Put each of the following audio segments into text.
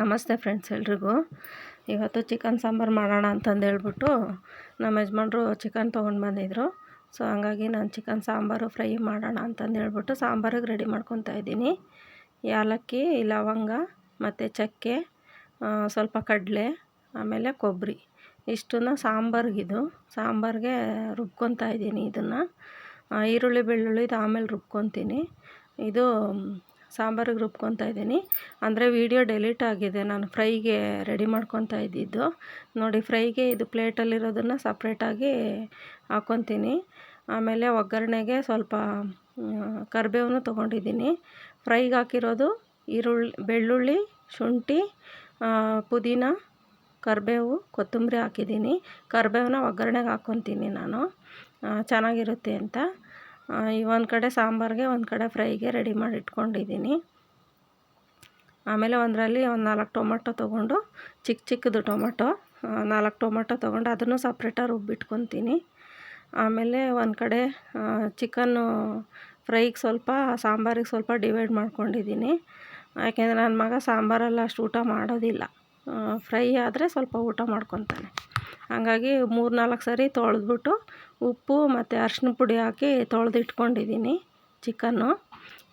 ನಮಸ್ತೆ ಫ್ರೆಂಡ್ಸ್ ಎಲ್ರಿಗೂ. ಇವತ್ತು ಚಿಕನ್ ಸಾಂಬಾರು ಮಾಡೋಣ ಅಂತಂದು ಹೇಳ್ಬಿಟ್ಟು ನಮ್ಮ ಯಜಮಾನ್ರು ಚಿಕನ್ ತೊಗೊಂಡು ಬಂದಿದ್ರು. ಸೊ ಹಂಗಾಗಿ ನಾನು ಚಿಕನ್ ಸಾಂಬಾರು ಫ್ರೈ ಮಾಡೋಣ ಅಂತಂದು ಹೇಳ್ಬಿಟ್ಟು ಸಾಂಬಾರಿಗೆ ರೆಡಿ ಮಾಡ್ಕೊತಾ ಇದ್ದೀನಿ. ಏಲಕ್ಕಿ ಲವಂಗ ಮತ್ತು ಚಕ್ಕೆ ಸ್ವಲ್ಪ ಕಡಲೆ, ಆಮೇಲೆ ಕೊಬ್ಬರಿ ಇಷ್ಟನ್ನ ಸಾಂಬಾರಿಗಿದು. ಸಾಂಬಾರಿಗೆ ರುಬ್ಕೊತಾ ಇದ್ದೀನಿ ಇದನ್ನು. ಈರುಳ್ಳಿ ಬೆಳ್ಳುಳ್ಳಿದು ಆಮೇಲೆ ರುಬ್ಕೊತೀನಿ. ಇದು ಸಾಂಬಾರಿಗೆ ರುಬ್ಕೊತಾ ಇದ್ದೀನಿ. ಅಂದರೆ ವೀಡಿಯೋ ಡೆಲೀಟ್ ಆಗಿದೆ. ನಾನು ಫ್ರೈಗೆ ರೆಡಿ ಮಾಡ್ಕೊತಾ ಇದ್ದಿದ್ದು. ನೋಡಿ, ಫ್ರೈಗೆ ಇದು ಪ್ಲೇಟಲ್ಲಿರೋದನ್ನು ಸಪ್ರೇಟಾಗಿ ಹಾಕ್ಕೊತೀನಿ ಆಮೇಲೆ ಒಗ್ಗರಣೆಗೆ ಸ್ವಲ್ಪ ಕರಿಬೇವನ್ನು ತೊಗೊಂಡಿದ್ದೀನಿ. ಫ್ರೈಗೆ ಹಾಕಿರೋದು ಈರುಳ್ಳಿ, ಬೆಳ್ಳುಳ್ಳಿ, ಶುಂಠಿ ಪುದೀನ, ಕರಿಬೇವು, ಕೊತ್ತಂಬರಿ ಹಾಕಿದ್ದೀನಿ. ಕರಿಬೇವನ್ನ ಒಗ್ಗರಣೆಗೆ ಹಾಕ್ಕೊತೀನಿ ನಾನು. ಚೆನ್ನಾಗಿರುತ್ತೆ ಅಂತ. ಒಂದು ಕಡೆ ಸಾಂಬಾರಿಗೆ, ಒಂದು ಕಡೆ ಫ್ರೈಗೆ ರೆಡಿ ಮಾಡಿ ಇಟ್ಕೊಂಡಿದ್ದೀನಿ ಆಮೇಲೆ ಒಂದರಲ್ಲಿ ಒಂದು ನಾಲ್ಕು ಟೊಮೊಟೊ ತೊಗೊಂಡು ಚಿಕ್ಕ ಚಿಕ್ಕದು ಟೊಮೊಟೊ ನಾಲ್ಕು ಟೊಮೊಟೊ ತೊಗೊಂಡು ಅದನ್ನು ಸಪ್ರೇಟಾಗಿ ರುಬ್ಬಿಟ್ಕೊತೀನಿ. ಆಮೇಲೆ ಒಂದು ಕಡೆ ಚಿಕನ್ನು ಫ್ರೈಗೆ ಸ್ವಲ್ಪ, ಸಾಂಬಾರಿಗೆ ಸ್ವಲ್ಪ ಡಿವೈಡ್ ಮಾಡ್ಕೊಂಡಿದ್ದೀನಿ. ಯಾಕೆಂದರೆ ನನ್ನ ಮಗ ಸಾಂಬಾರೆಲ್ಲ ಅಷ್ಟು ಊಟ ಮಾಡೋದಿಲ್ಲ. ಫ್ರೈ ಆದರೆ ಸ್ವಲ್ಪ ಊಟ ಮಾಡ್ಕೊತಾನೆ. ಹಾಗಾಗಿ ಮೂರು ನಾಲ್ಕು ಸರಿ ತೊಳೆದ್ಬಿಟ್ಟು ಉಪ್ಪು ಮತ್ತು ಅರ್ಶಿನ ಪುಡಿ ಹಾಕಿ ತೊಳೆದು ಇಟ್ಕೊಂಡಿದ್ದೀನಿ ಚಿಕನ್ನು.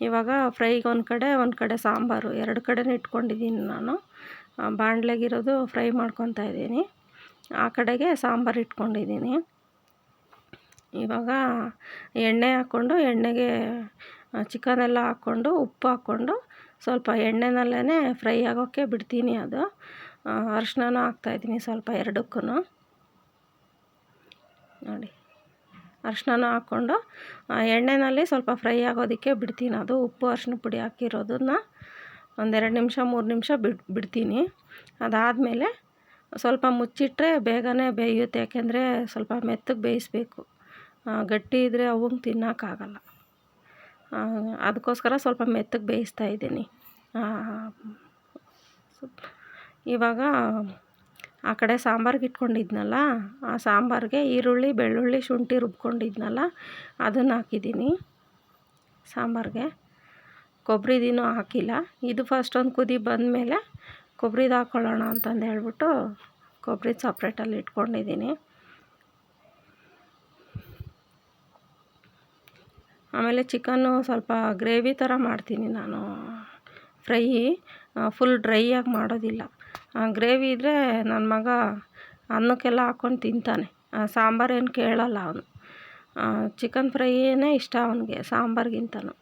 ಇವಾಗ ಫ್ರೈಗೆ ಒಂದು ಕಡೆ ಒಂದು ಕಡೆ ಸಾಂಬಾರು. ಎರಡು ಕಡೆನೂ ಇಟ್ಕೊಂಡಿದ್ದೀನಿ ನಾನು. ಬಾಣಲೆಗಿರೋದು ಫ್ರೈ ಮಾಡ್ಕೊತಾ ಇದ್ದೀನಿ. ಆ ಕಡೆಗೆ ಸಾಂಬಾರು ಇಟ್ಕೊಂಡಿದ್ದೀನಿ. ಇವಾಗ ಎಣ್ಣೆ ಹಾಕ್ಕೊಂಡು, ಎಣ್ಣೆಗೆ ಚಿಕನೆಲ್ಲ ಹಾಕ್ಕೊಂಡು, ಉಪ್ಪು ಹಾಕ್ಕೊಂಡು ಸ್ವಲ್ಪ ಎಣ್ಣೆನಲ್ಲೇ ಫ್ರೈ ಆಗೋಕ್ಕೆ ಬಿಡ್ತೀನಿ ಅದು. ಅರ್ಶಿನನೂ ಹಾಕ್ತಾಯಿದ್ದೀನಿ ಸ್ವಲ್ಪ ಎರಡಕ್ಕೂ ನೋಡಿ ಅರ್ಶಿನನೂ ಹಾಕ್ಕೊಂಡು ಎಣ್ಣೆಯಲ್ಲಿ ಸ್ವಲ್ಪ ಫ್ರೈ ಆಗೋದಕ್ಕೆ ಬಿಡ್ತೀನಿ ಅದು. ಉಪ್ಪು ಅರ್ಶಿನ ಪುಡಿ ಹಾಕಿರೋದನ್ನ ಒಂದೆರಡು ನಿಮಿಷ, ಮೂರು ನಿಮಿಷ ಬಿಡ್, ಬಿಡ್ತೀನಿ. ಅದಾದಮೇಲೆ ಸ್ವಲ್ಪ ಮುಚ್ಚಿಟ್ರೆ ಬೇಗನೆ ಬೇಯುತ್ತೆ, ಯಾಕೆಂದರೆ ಸ್ವಲ್ಪ ಮೆತ್ತಗೆ ಬೇಯಿಸ್ಬೇಕು. ಗಟ್ಟಿ ಇದ್ದರೆ ಅವು ತಿನ್ನೋಕ್ಕಾಗಲ್ಲ. ಅದಕ್ಕೋಸ್ಕರ ಸ್ವಲ್ಪ ಮೆತ್ತಗೆ ಬೇಯಿಸ್ತಾ ಇದ್ದೀನಿ. ಇವಾಗ ಆ ಕಡೆ ಸಾಂಬಾರಿಗೆ ಇಟ್ಕೊಂಡಿದ್ನಲ್ಲ, ಆ ಸಾಂಬಾರಿಗೆ ಈರುಳ್ಳಿ, ಬೆಳ್ಳುಳ್ಳಿ, ಶುಂಠಿ ರುಬ್ಕೊಂಡಿದ್ನಲ್ಲ, ಅದನ್ನು ಹಾಕಿದ್ದೀನಿ ಸಾಂಬಾರಿಗೆ. ಕೊಬ್ಬರಿದಿನೂ ಹಾಕಿಲ್ಲ. ಇದು ಫಸ್ಟ್ ಒಂದು ಕುದಿ ಬಂದಮೇಲೆ ಕೊಬ್ಬರಿದು ಹಾಕ್ಕೊಳ್ಳೋಣ ಅಂತಂದು ಹೇಳ್ಬಿಟ್ಟು ಕೊಬ್ಬರಿದು ಸಪ್ರೇಟಲ್ಲಿ ಇಟ್ಕೊಂಡಿದ್ದೀನಿ. ಆಮೇಲೆ ಚಿಕನ್ನು ಸ್ವಲ್ಪ ಗ್ರೇವಿ ಥರ ಮಾಡ್ತೀನಿ ನಾನು. ಫ್ರೈ ಫುಲ್ ಡ್ರೈಯಾಗಿ ಮಾಡೋದಿಲ್ಲ. ಗ್ರೇವಿ ಇದ್ದರೆ ನನ್ನ ಮಗ ಅನ್ನಕ್ಕೆಲ್ಲ ಹಾಕ್ಕೊಂಡು ತಿಂತಾನೆ. ಸಾಂಬಾರೇನು ಕೇಳಲ್ಲ ಅವನು. ಚಿಕನ್ ಫ್ರೈಯೇ ಇಷ್ಟ ಅವನಿಗೆ ಸಾಂಬಾರ್ಗಿಂತನೂ.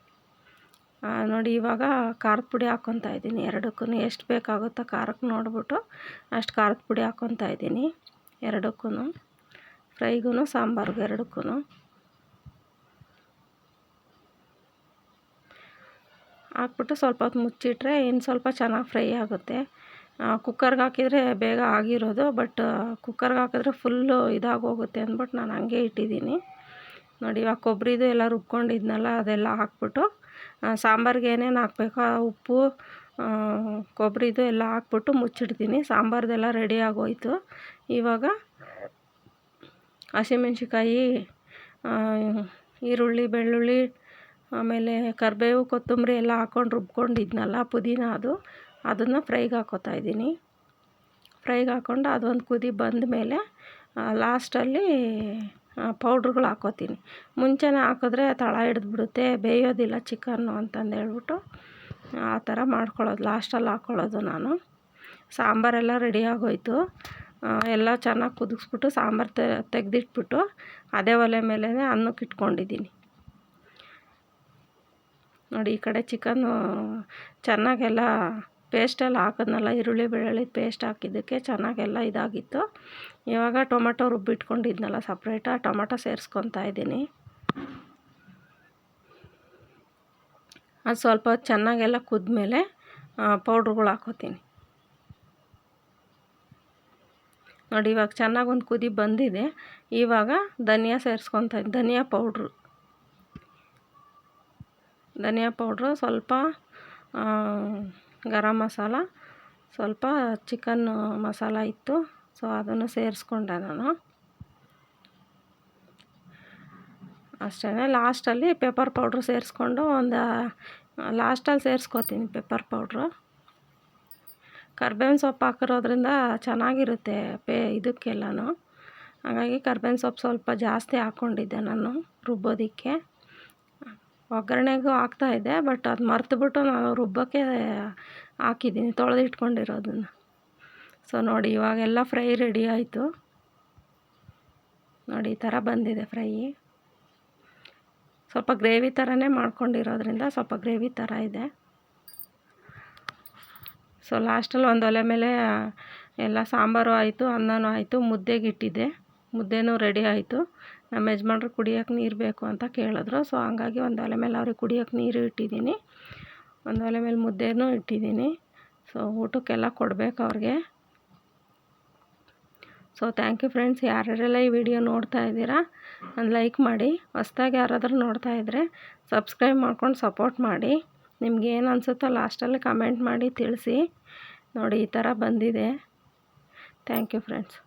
ನೋಡಿ ಇವಾಗ ಖಾರದ ಪುಡಿ ಹಾಕ್ಕೊತಾ ಇದ್ದೀನಿ. ಎರಡಕ್ಕೂ ಎಷ್ಟು ಬೇಕಾಗುತ್ತೋ ಖಾರಕ್ಕೆ ನೋಡಿಬಿಟ್ಟು ಅಷ್ಟು ಖಾರದ ಪುಡಿ ಹಾಕ್ಕೊತಾ ಇದ್ದೀನಿ. ಎರಡಕ್ಕೂ ಫ್ರೈಗೂ ಸಾಂಬಾರ್ಗೂ ಎರಡಕ್ಕೂ ಹಾಕ್ಬಿಟ್ಟು ಸ್ವಲ್ಪ ಹೊತ್ತು ಮುಚ್ಚಿಟ್ರೆ ಇನ್ನು ಸ್ವಲ್ಪ ಚೆನ್ನಾಗಿ ಫ್ರೈ ಆಗುತ್ತೆ. ಕುಕ್ಕರ್ಗೆ ಹಾಕಿದ್ರೆ ಬೇಗ ಆಗಿರೋದು ಬಟ್ ಕುಕ್ಕರ್ಗೆ ಹಾಕಿದ್ರೆ ಫುಲ್ಲು ಇದಾಗೋಗುತ್ತೆ ಅಂದ್ಬಿಟ್ಟು ನಾನು ಹಂಗೆ ಇಟ್ಟಿದ್ದೀನಿ. ನೋಡಿ, ಇವಾಗ ಕೊಬ್ಬರಿದು ಎಲ್ಲ ರುಬ್ಕೊಂಡಿದ್ನಲ್ಲ, ಅದೆಲ್ಲ ಹಾಕ್ಬಿಟ್ಟು ಸಾಂಬಾರಿಗೆ ಏನೇನು ಹಾಕ್ಬೇಕೋ ಉಪ್ಪು ಕೊಬ್ಬರಿದು ಎಲ್ಲ ಹಾಕ್ಬಿಟ್ಟು ಮುಚ್ಚಿಡ್ತೀನಿ. ಸಾಂಬಾರ್ದೆಲ್ಲ ರೆಡಿ ಆಗೋಯ್ತು. ಇವಾಗ ಹಸಿಮೆಣ್ಸಿಕಾಯಿ ಈರುಳ್ಳಿ, ಬೆಳ್ಳುಳ್ಳಿ, ಆಮೇಲೆ ಕರಿಬೇವು, ಕೊತ್ತಂಬರಿ ಎಲ್ಲ ಹಾಕ್ಕೊಂಡು ರುಬ್ಕೊಂಡಿದ್ನಲ್ಲ ಪುದೀನ ಅದು. ಅದನ್ನು ಫ್ರೈಗೆ ಹಾಕೋತಾ ಇದ್ದೀನಿ. ಫ್ರೈಗೆ ಹಾಕ್ಕೊಂಡು ಅದೊಂದು ಕುದಿ ಬಂದ ಮೇಲೆ ಲಾಸ್ಟಲ್ಲಿ ಪೌಡ್ರುಗಳು ಹಾಕೋತೀನಿ. ಮುಂಚೆನೇ ಹಾಕಿದ್ರೆ ತಳ ಹಿಡಿದ್ಬಿಡುತ್ತೆ, ಬೇಯೋದಿಲ್ಲ ಚಿಕನ್ನು ಅಂತಂದು ಹೇಳ್ಬಿಟ್ಟು ಆ ಥರ ಮಾಡ್ಕೊಳ್ಳೋದು, ಲಾಸ್ಟಲ್ಲಿ ಹಾಕ್ಕೊಳ್ಳೋದು ನಾನು. ಸಾಂಬಾರೆಲ್ಲ ರೆಡಿ ಆಗೋಯ್ತು. ಎಲ್ಲ ಚೆನ್ನಾಗಿ ಕುದಿಸ್ಬಿಟ್ಟು ಸಾಂಬಾರು ತೆಗೆದಿಟ್ಬಿಟ್ಟು ಅದೇ ಒಲೆ ಮೇಲೇ ಅನ್ನಕ್ಕೆ ಇಟ್ಕೊಂಡಿದ್ದೀನಿ. ನೋಡಿ, ಈ ಕಡೆ ಚಿಕನ್ನು ಚೆನ್ನಾಗೆಲ್ಲ ಪೇಸ್ಟೆಲ್ಲ ಹಾಕಿದ್ನಲ್ಲ, ಈರುಳ್ಳಿ ಬೆಳ್ಳುಳ್ಳಿ ಪೇಸ್ಟ್ ಹಾಕಿದ್ದಕ್ಕೆ ಚೆನ್ನಾಗೆಲ್ಲ ಇದಾಗಿತ್ತು. ಇವಾಗ ಟೊಮೆಟೊ ರುಬ್ಬಿಟ್ಕೊಂಡಿದ್ನಲ್ಲ ಸಪ್ರೇಟ, ಟೊಮೆಟೊ ಸೇರಿಸ್ಕೊತಾ ಇದ್ದೀನಿ. ಅದು ಸ್ವಲ್ಪ ಚೆನ್ನಾಗೆಲ್ಲ ಚೆನ್ನಾಗೆಲ್ಲ ಕುದ್ಮೇಲೆ ಪೌಡ್ರುಗಳು ಹಾಕೋತೀನಿ. ನೋಡಿ, ಇವಾಗ ಚೆನ್ನಾಗಿ ಒಂದು ಕುದಿ ಬಂದಿದೆ. ಇವಾಗ ಧನಿಯಾ ಸೇರಿಸ್ಕೊತಾ ಧನಿಯಾ ಪೌಡ್ರು. ಧನಿಯಾ ಪೌಡ್ರು ಸ್ವಲ್ಪ ಗರಂ ಮಸಾಲ, ಸ್ವಲ್ಪ ಚಿಕನ್ ಮಸಾಲ ಇತ್ತು. ಸೊ ಅದನ್ನು ಸೇರಿಸ್ಕೊಂಡೆ ನಾನು. ಅಷ್ಟೇ ಲಾಸ್ಟಲ್ಲಿ ಪೆಪ್ಪರ್ ಪೌಡ್ರ್ ಸೇರಿಸ್ಕೊಂಡು ಒಂದು ಲಾಸ್ಟಲ್ಲಿ ಸೇರಿಸ್ಕೋತೀನಿ ಪೆಪ್ಪರ್ ಪೌಡ್ರು ಕರ್ಬೇವಿನ ಸೊಪ್ಪು ಹಾಕಿರೋದ್ರಿಂದ ಚೆನ್ನಾಗಿರುತ್ತೆ ಪೇ, ಇದಕ್ಕೆಲ್ಲನೂ. ಹಾಗಾಗಿ ಕರ್ಬೇವಿನ ಸೊಪ್ಪು ಸ್ವಲ್ಪ ಜಾಸ್ತಿ ಹಾಕ್ಕೊಂಡಿದ್ದೆ ನಾನು ರುಬ್ಬೋದಕ್ಕೆ. ಒಗ್ಗರಣೆಗೂ ಹಾಕ್ತಾಯಿದ್ದೆ ಬಟ್ ಅದು ಮರ್ತುಬಿಟ್ಟು ನಾನು ರುಬ್ಬೋಕ್ಕೆ ಹಾಕಿದ್ದೀನಿ, ತೊಳೆದಿಟ್ಕೊಂಡಿರೋದನ್ನು. ಸೊ ನೋಡಿ, ಇವಾಗೆಲ್ಲ ಫ್ರೈ ರೆಡಿ ಆಯಿತು. ನೋಡಿ, ಈ ಥರ ಬಂದಿದೆ ಫ್ರೈ. ಸ್ವಲ್ಪ ಗ್ರೇವಿ ಥರನೇ ಮಾಡ್ಕೊಂಡಿರೋದ್ರಿಂದ ಸ್ವಲ್ಪ ಗ್ರೇವಿ ಥರ ಇದೆ. ಸೊ ಲಾಸ್ಟಲ್ಲಿ ಒಂದು ಒಲೆ ಮೇಲೆ ಎಲ್ಲ ಸಾಂಬಾರು ಆಯಿತು, ಅನ್ನನೂ ಆಯಿತು, ಮುದ್ದೆಗೆ ಇಟ್ಟಿದ್ದೆ. ಮುದ್ದೆನೂ ರೆಡಿ ಆಯಿತು. ನಮ್ಮ ಯಜಮಾನ್ರು ಕುಡಿಯೋಕೆ ನೀರು ಬೇಕು ಅಂತ ಕೇಳಿದ್ರು. ಸೊ ಹಂಗಾಗಿ ಒಂದು ಒಲೆ ಮೇಲೆ ಅವ್ರಿಗೆ ಕುಡಿಯೋಕೆ ನೀರು ಇಟ್ಟಿದ್ದೀನಿ. ಒಂದು ಒಲೆ ಮೇಲೆ ಮುದ್ದೆನೂ ಇಟ್ಟಿದ್ದೀನಿ. ಸೊ ಊಟಕ್ಕೆಲ್ಲ ಕೊಡಬೇಕು ಅವ್ರಿಗೆ. ಸೊ ಥ್ಯಾಂಕ್ ಯು ಫ್ರೆಂಡ್ಸ್ ಯಾರ್ಯಾರೆಲ್ಲ ಈ ವಿಡಿಯೋ ನೋಡ್ತಾ ಇದ್ದೀರಾ, ಒಂದು ಲೈಕ್ ಮಾಡಿ. ಹೊಸ್ದಾಗಿ ಯಾರಾದರೂ ನೋಡ್ತಾ ಇದ್ದರೆ ಸಬ್ಸ್ಕ್ರೈಬ್ ಮಾಡ್ಕೊಂಡು ಸಪೋರ್ಟ್ ಮಾಡಿ. ನಿಮ್ಗೆ ಏನು ಅನಿಸುತ್ತೋ ಲಾಸ್ಟಲ್ಲಿ ಕಮೆಂಟ್ ಮಾಡಿ ತಿಳಿಸಿ. ನೋಡಿ, ಈ ಥರ ಬಂದಿದೆ. Thank you friends